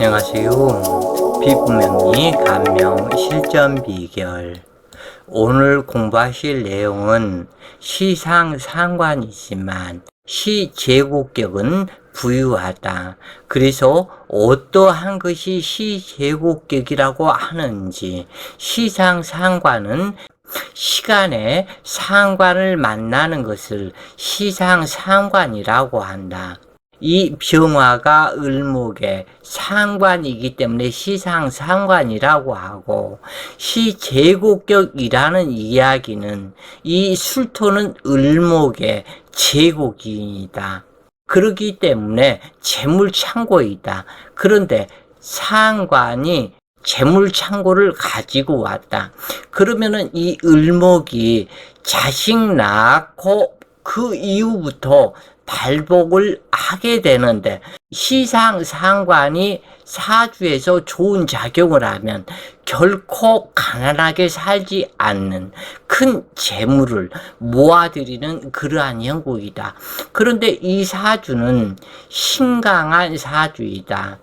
안녕하세요. 피부명리 감명 실전 비결. 오늘 공부하실 내용은 시상 상관이지만 시 제곱격은 부유하다. 그래서 어떠한 것이 시 제곱격이라고 하는지 시상 상관은 시간에 상관을 만나는 것을 시상 상관이라고 한다. 이 병화가 을목의 상관이기 때문에 시상 상관이라고 하고 시제국격이라는 이야기는 이 술토는 을목의 제국이다. 그렇기 때문에 재물창고이다. 그런데 상관이 재물창고를 가지고 왔다. 그러면은 이 을목이 자식 낳고 그 이후부터 발복을 하게 되는데 시상 상관이 사주에서 좋은 작용을 하면 결코 가난하게 살지 않는 큰 재물을 모아들이는 그러한 형국이다. 그런데 이 사주는 신강한 사주이다.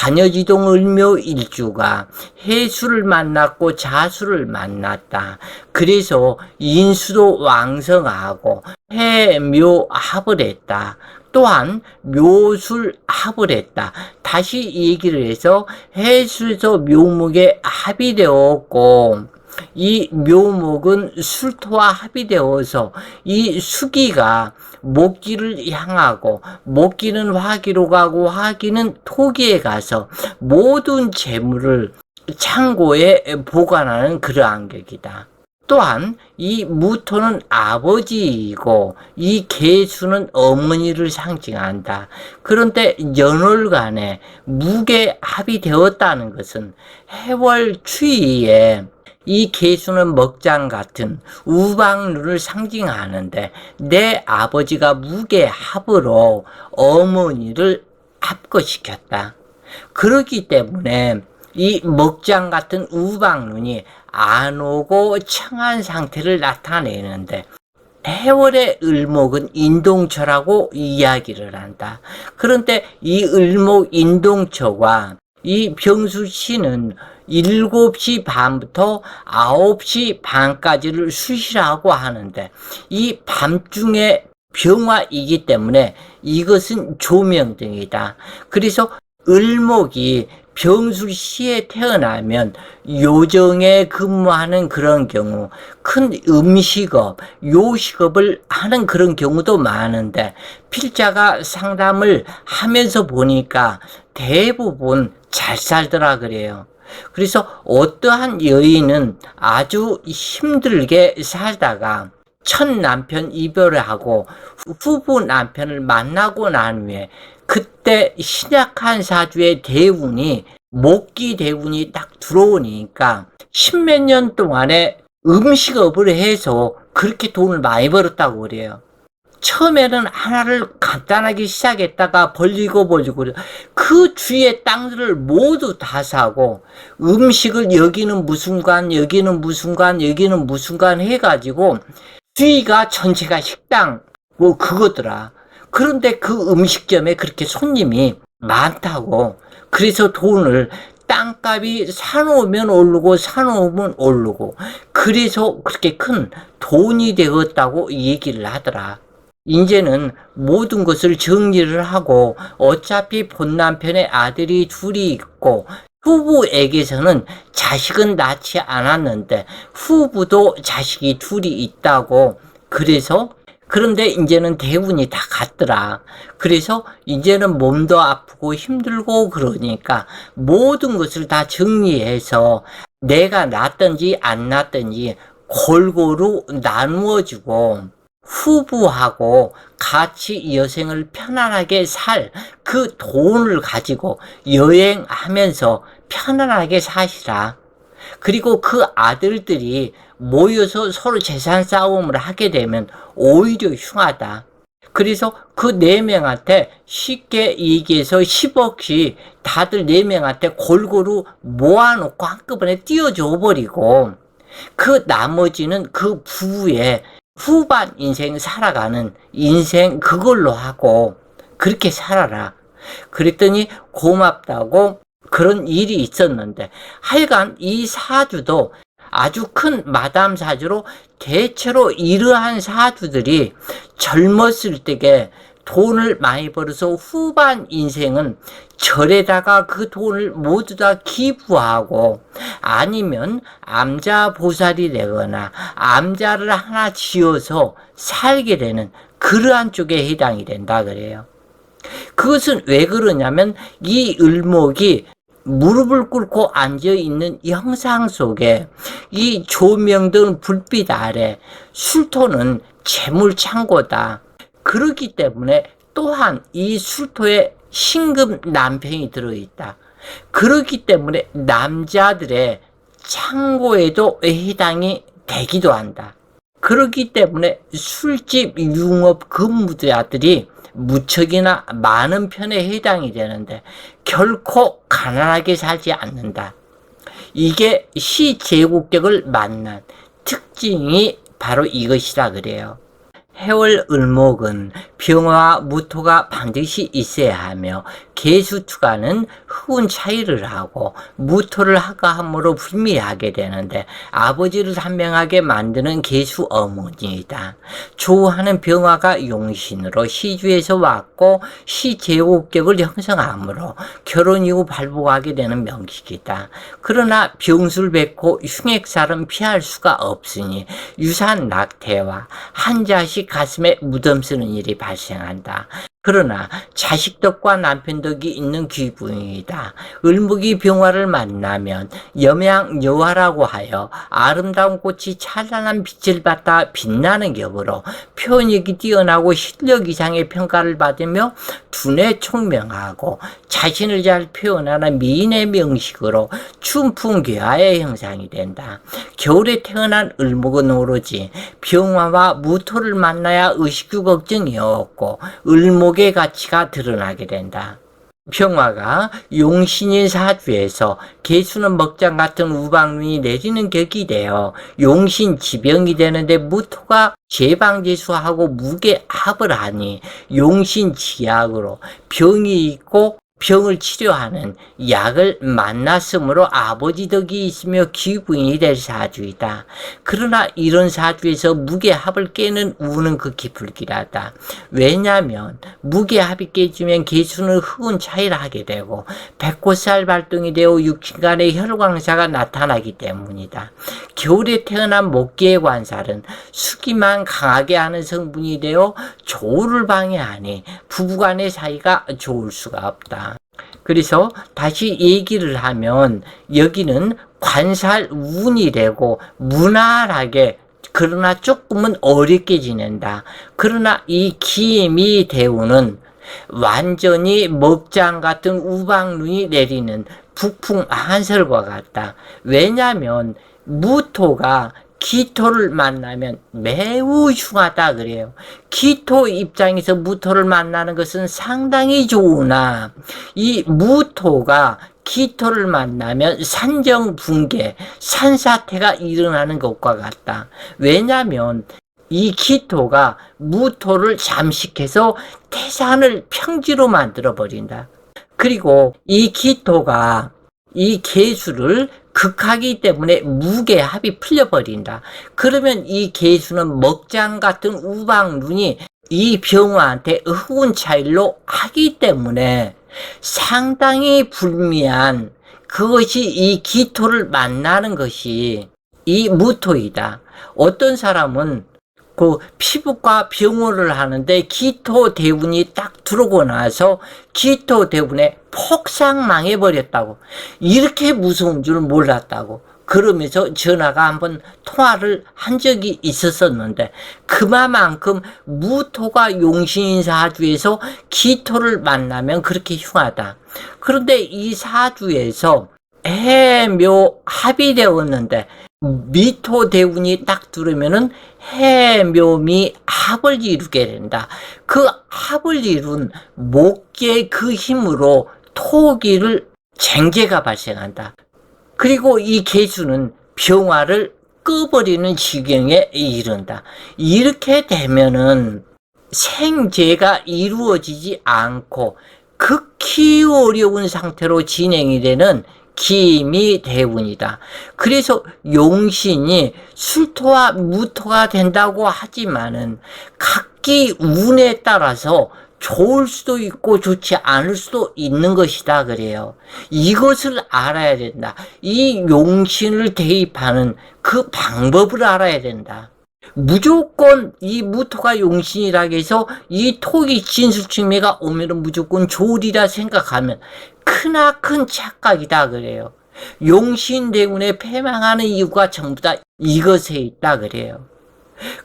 간여지동 을묘 일주가 해수를 만났고 자수를 만났다. 그래서 인수도 왕성하고 해묘 합을 했다. 또한 묘술 합을 했다. 다시 얘기를 해서 해수에서 묘목에 합이 되었고 이 묘목은 술토와 합이 되어서 이 수기가 목기를 향하고 목기는 화기로 가고 화기는 토기에 가서 모든 재물을 창고에 보관하는 그러한 격이다. 또한 이 무토는 아버지이고 이 개수는 어머니를 상징한다. 그런데 연월간에 무게 합이 되었다는 것은 해월 추위에 이 개수는 먹장 같은 우방눈을 상징하는데 내 아버지가 무게 합으로 어머니를 합거시켰다. 그렇기 때문에 이 먹장 같은 우방눈이 안 오고 청한 상태를 나타내는데 해월의 을목은 인동초라고 이야기를 한다. 그런데 이 을목 인동초가 이 병수 씨는 7시 반부터 9시 반까지를 수시라고 하는데 이 밤중에 병화이기 때문에 이것은 조명등이다. 그래서 을목이 병술시에 태어나면 요정에 근무하는 그런 경우 큰 음식업, 요식업을 하는 그런 경우도 많은데 필자가 상담을 하면서 보니까 대부분 잘 살더라 그래요. 그래서 어떠한 여인은 아주 힘들게 살다가 첫 남편 이별을 하고 후부 남편을 만나고 난 후에 그때 신약한 사주의 대운이 목기 대운이 딱 들어오니까 십몇 년 동안에 음식업을 해서 그렇게 돈을 많이 벌었다고 그래요. 처음에는 하나를 간단하게 시작했다가 벌리고 벌리고 그 주위의 땅들을 모두 다 사고 음식을 여기는 관 여기는 관 여기는 관 해가지고 주위가 전체가 식당 뭐 그거더라. 그런데 그 음식점에 그렇게 손님이 많다고. 그래서 돈을 땅값이 사놓으면 오르고 사놓으면 오르고. 그래서 그렇게 큰 돈이 되었다고 얘기를 하더라. 이제는 모든 것을 정리를 하고 어차피 본 남편의 아들이 둘이 있고 후부에게서는 자식은 낳지 않았는데 후부도 자식이 둘이 있다고 그래서 그런데 이제는 대운이 다 갔더라. 그래서 이제는 몸도 아프고 힘들고 그러니까 모든 것을 다 정리해서 내가 낳든지 안 낳든지 골고루 나누어주고 후부하고 같이 여생을 편안하게 살 그 돈을 가지고 여행하면서 편안하게 사시라. 그리고 그 아들들이 모여서 서로 재산 싸움을 하게 되면 오히려 흉하다. 그래서 그 네 명한테 쉽게 얘기해서 10억씩 다들 네 명한테 골고루 모아놓고 한꺼번에 띄워줘 버리고 그 나머지는 그 부에 후반 인생 살아가는 인생 그걸로 하고 그렇게 살아라. 그랬더니 고맙다고 그런 일이 있었는데 하여간 이 사주도 아주 큰 마담 사주로 대체로 이러한 사주들이 젊었을 때에 돈을 많이 벌어서 후반 인생은 절에다가 그 돈을 모두 다 기부하고 아니면 암자 보살이 되거나 암자를 하나 지어서 살게 되는 그러한 쪽에 해당이 된다 그래요. 그것은 왜 그러냐면 이 을목이 무릎을 꿇고 앉아 있는 형상 속에 이 조명 등 불빛 아래 술토는 재물 창고다. 그렇기 때문에 또한 이 술토에 신금 남편이 들어있다. 그렇기 때문에 남자들의 창고에도 해당이 되기도 한다. 그렇기 때문에 술집 융업 근무자들이 무척이나 많은 편에 해당이 되는데 결코 가난하게 살지 않는다. 이게 시제국격을 만난 특징이 바로 이것이다 그래요. 해월 을목은 병화와 무토가 반드시 있어야 하며 개수투가는 흑운 차이를 하고 무토를 하가함으로 불미하게 되는데 아버지를 단명하게 만드는 개수 어머니이다. 조하는 병화가 용신으로 시주에서 왔고 시제국격을 형성하므로 결혼 이후 발복하게 되는 명식이다. 그러나 병술 뱉고 흉액살은 피할 수가 없으니 유산 낙태와 한 자식 가슴에 무덤 쓰는 일이 발 생한다. 그러나 자식 덕과 남편 덕이 있는 귀부인이다. 을목이 병화를 만나면 염양 여화라고 하여 아름다운 꽃이 찬란한 빛을 받다 빛나는 격으로 표현력이 뛰어나고 실력 이상의 평가를 받으며 두뇌 총명하고 자신을 잘 표현하는 미인의 명식으로 춘풍 괴화의 형상이 된다. 겨울에 태어난 을목은 오로지 병화와 무토를 만나야 의식주 걱정이 없고 을목 의 가치가 드러나게 된다. 평화가 용신인 사주에서 개수는 먹장 같은 우방눈이 내리는 격이 되어 용신 지병이 되는데 무토가 제방제수하고 무게 합을 하니 용신 지약으로 병이 있고 병을 치료하는 약을 만났으므로 아버지 덕이 있으며 기부인이 될 사주이다. 그러나 이런 사주에서 무게합을 깨는 우는 극히 불길하다. 왜냐하면 무게합이 깨지면 개수는 흑운 차이를 하게 되고 백호살 발동이 되어 육신간의 혈광사가 나타나기 때문이다. 겨울에 태어난 목기의 관살은 수기만 강하게 하는 성분이 되어 조를 방해하니 부부간의 사이가 좋을 수가 없다. 그래서 다시 얘기를 하면 여기는 관살 운이 되고 무난하게 그러나 조금은 어렵게 지낸다. 그러나 이 기미 대우는 완전히 먹장 같은 우방눈이 내리는 북풍 한설과 같다. 왜냐하면 무토가 기토를 만나면 매우 흉하다 그래요. 기토 입장에서 무토를 만나는 것은 상당히 좋으나 이 무토가 기토를 만나면 산정 붕괴, 산사태가 일어나는 것과 같다. 왜냐하면 이 기토가 무토를 잠식해서 태산을 평지로 만들어 버린다. 그리고 이 기토가 이 개수를 극하기 때문에 무게합이 풀려버린다. 그러면 이 개수는 먹장 같은 우방눈이 이 병화한테 흑운 차일로 하기 때문에 상당히 불미한 그것이 이 기토를 만나는 것이 이 무토이다. 어떤 사람은 그 피부과 병원을 하는데 기토 대운이 딱 들어오고 나서 기토 대운에 폭삭 망해버렸다고. 이렇게 무서운 줄 몰랐다고. 그러면서 전화가 한번 통화를 한 적이 있었었는데 그만큼 무토가 용신인 사주에서 기토를 만나면 그렇게 흉하다. 그런데 이 사주에서 해묘 합이 되었는데 미토 대운이 딱 들으면은 해묘미 합을 이루게 된다. 그 합을 이룬 목의 그 힘으로 토기를 쟁제가 발생한다. 그리고 이 개수는 병화를 꺼버리는 지경에 이른다. 이렇게 되면은 생재가 이루어지지 않고 극히 어려운 상태로 진행이 되는 기미 대운이다. 그래서 용신이 술토와 무토가 된다고 하지만은 각기 운에 따라서 좋을 수도 있고 좋지 않을 수도 있는 것이다 그래요. 이것을 알아야 된다. 이 용신을 대입하는 그 방법을 알아야 된다. 무조건 이 무토가 용신이라 해서 이 토기 진술충매가 오면은 무조건 좋으리라 생각하면 크나큰 착각이다 그래요. 용신 대운에 패망하는 이유가 전부 다 이것에 있다 그래요.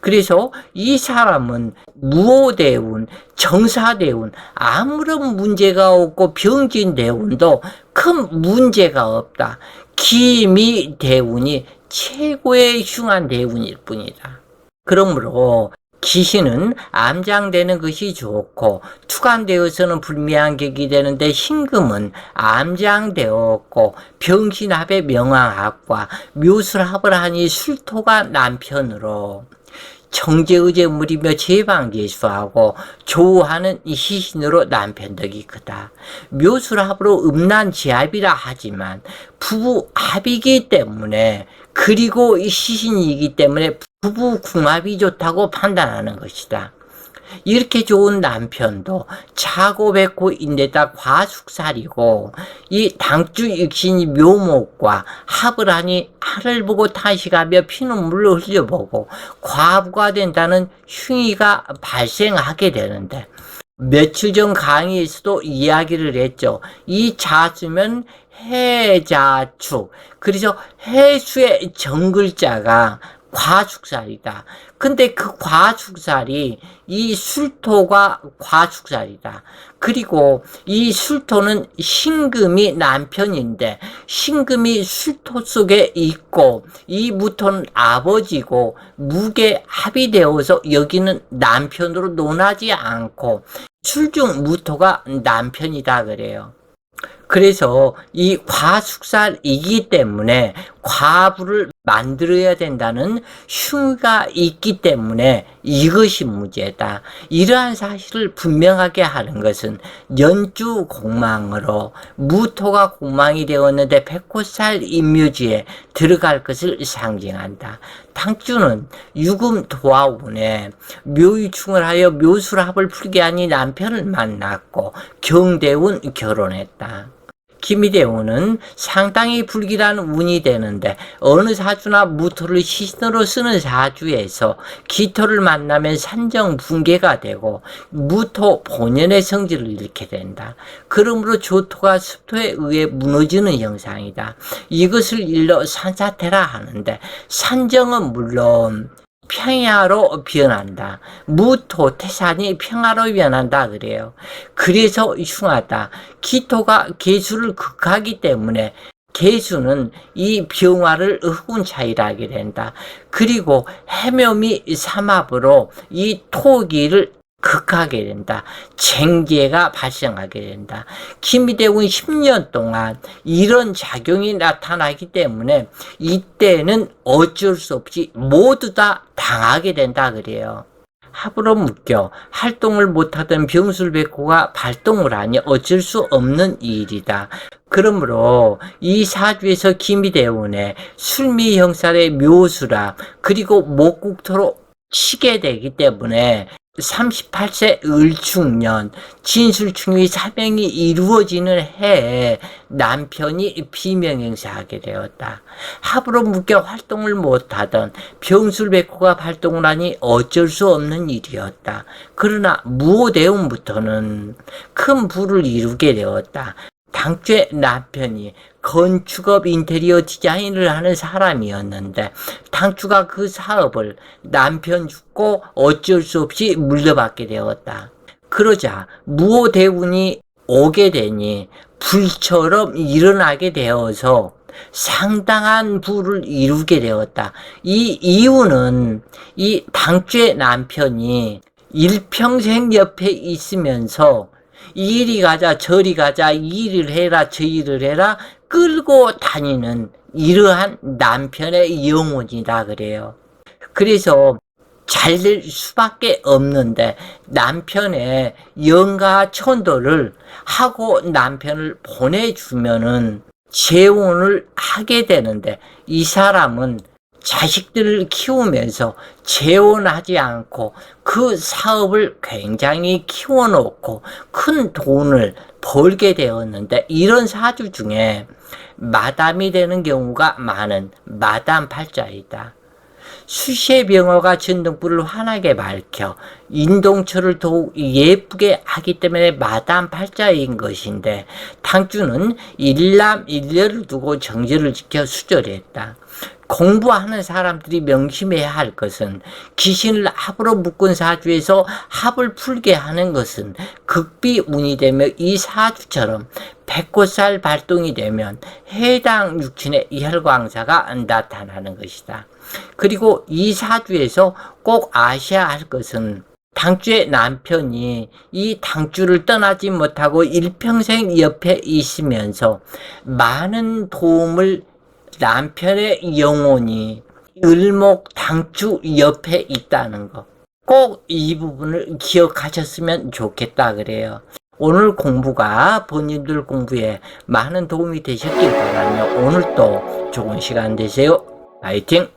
그래서 이 사람은 무호대운, 정사대운, 아무런 문제가 없고 병진대운도 큰 문제가 없다. 기미대운이 최고의 흉한 대운일 뿐이다. 그러므로 기신은 암장되는 것이 좋고 투간되어서는 불미한 격이 되는데 신금은 암장되었고 병신합의 명왕합과 묘술합을 하니 술토가 남편으로 정제의제 무리며 제방계수하고 조우하는 이 시신으로 남편덕이 크다. 묘술합으로 음란지합이라 하지만 부부합이기 때문에 그리고 이 시신이기 때문에 부부 궁합이 좋다고 판단하는 것이다. 이렇게 좋은 남편도 자고 뱉고 인데다 과숙살이고 이 당주 육신이 묘목과 합을 하니 하를 보고 탄식하며 피눈물을 흘려보고 과부가 된다는 흉의가 발생하게 되는데 며칠 전 강의에서도 이야기를 했죠. 이 자수면 해자축. 그래서 해수의 정글자가 과축살이다. 근데 그 과축살이 이 술토가 과축살이다. 그리고 이 술토는 신금이 남편인데 신금이 술토 속에 있고 이 무토는 아버지고 무게 합의되어서 여기는 남편으로 논하지 않고 출중 무토가 남편이다 그래요. 그래서 이 과숙살이기 때문에 과부를 만들어야 된다는 흉가 있기 때문에 이것이 문제다. 이러한 사실을 분명하게 하는 것은 연주 공망으로 무토가 공망이 되었는데 백호살 임묘지에 들어갈 것을 상징한다. 당주는 유금 도화운에 묘유충을 하여 묘술합을 풀게 하니 남편을 만났고 경대운 결혼했다. 김희대운은 상당히 불길한 운이 되는데 어느 사주나 무토를 시신으로 쓰는 사주에서 기토를 만나면 산정 붕괴가 되고 무토 본연의 성질을 잃게 된다. 그러므로 조토가 습토에 의해 무너지는 형상이다. 이것을 일러 산사태라 하는데 산정은 물론 평야로 변한다. 무토 태산이 평화로 변한다 그래요. 그래서 흉하다. 기토가 개수를 극하기 때문에 개수는 이 병화를 흑운 차이라 하게 된다. 그리고 해묘미 삼합으로 이 토기를 극하게 된다. 쟁기가 발생하게 된다. 김희대군 10년 동안 이런 작용이 나타나기 때문에 이때는 어쩔 수 없이 모두 다 당하게 된다 그래요. 합으로 묶여 활동을 못하던 병술백호가 발동을 하니 어쩔 수 없는 일이다. 그러므로 이 사주에서 김희대운의 술미 형살의 묘수라 그리고 목국토로 치게 되기 때문에 38세 을충년 진술충의 사명이 이루어지는 해에 남편이 비명행사하게 되었다. 합으로 묶여 활동을 못하던 병술백호가 발동을 하니 어쩔 수 없는 일이었다. 그러나 무호대운부터는 큰 부를 이루게 되었다. 당최 남편이 건축업 인테리어 디자인을 하는 사람이었는데 당추가 그 사업을 남편 죽고 어쩔 수 없이 물려받게 되었다. 그러자 무호대운이 오게 되니 불처럼 일어나게 되어서 상당한 부를 이루게 되었다. 이 이유는 이 당죄 남편이 일평생 옆에 있으면서 이리 가자 저리 가자 이 일을 해라 저 일을 해라 끌고 다니는 이러한 남편의 영혼이다 그래요. 그래서 잘 될 수밖에 없는데 남편의 영가 천도를 하고 남편을 보내주면은 재혼을 하게 되는데 이 사람은 자식들을 키우면서 재혼하지 않고 그 사업을 굉장히 키워놓고 큰 돈을 벌게 되었는데 이런 사주 중에 마담이 되는 경우가 많은 마담 팔자이다. 수시의 병화가 전등불을 환하게 밝혀 인동철을 더욱 예쁘게 하기 때문에 마담 팔자인 것인데 당주는 일남 일녀를 두고 정제를 지켜 수절했다. 공부하는 사람들이 명심해야 할 것은 귀신을 합으로 묶은 사주에서 합을 풀게 하는 것은 극비운이 되며 이 사주처럼 백꽃살 발동이 되면 해당 육친의 혈광사가 나타나는 것이다. 그리고 이 사주에서 꼭 아셔야 할 것은 당주의 남편이 이 당주를 떠나지 못하고 일평생 옆에 있으면서 많은 도움을 남편의 영혼이 을목 당주 옆에 있다는 거. 꼭 이 부분을 기억하셨으면 좋겠다 그래요. 오늘 공부가 본인들 공부에 많은 도움이 되셨길 바라며 오늘도 좋은 시간 되세요. 파이팅!